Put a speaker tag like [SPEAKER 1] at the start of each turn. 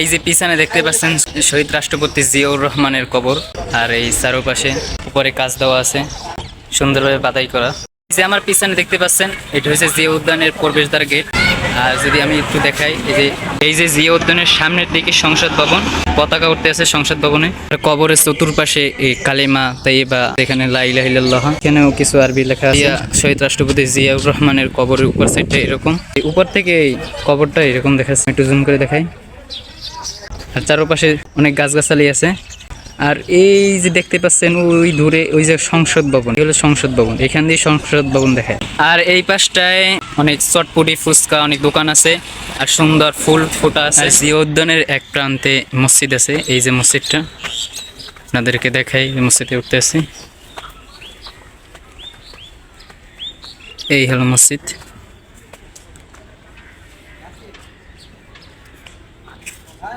[SPEAKER 1] এই যে পিছনে দেখতে পাচ্ছেন, শহীদ রাষ্ট্রপতি জিয়াউর রহমানের কবর, আর এই চারোপাশে উপরে কাজ দেওয়া আছে, সুন্দরভাবে বাদাই করা। যে আমার পিছনে দেখতে পাচ্ছেন, এটা হচ্ছে জিয়া উদ্যানের প্রবেশদ্বার গেট। আর যদি আমি একটু দেখাই, এই যে এই যে জিয়া উদ্যানের সামনের দিকে সংসদ ভবন, পতাকা উঠতে আছে সংসদ ভবনে। কবরের চতুর্পাশে এই কালিমা তাইবা এখানে লাইলাহিল্লাহ এখানেও কিছু আরবি লেখা জিয়া, শহীদ রাষ্ট্রপতি জিয়াউর রহমানের কবরের উপর সাইডটা এরকম। উপর থেকে এই কবরটা এরকম দেখাচ্ছে। একটু জুম করে দেখাই। আর চারপাশে অনেক গাছগাছালি আছে। আর এই যে দেখতে পাচ্ছেন, ওই দূরে ওই যে সংসদ ভবন হলো সংসদ ভবন। এখান দিয়ে সংসদ ভবন দেখায় আর এই পাশটায় অনেক চটপটি, ফুচকা, অনেক দোকান আছে। আর সুন্দর ফুল ফোটা আছে। জিয়া উদ্যানের এক প্রান্তে মসজিদ আছে। এই যে মসজিদটা, আপনাদেরকে দেখাই মসজিদে উঠতে আছি এই হলো মসজিদ। હા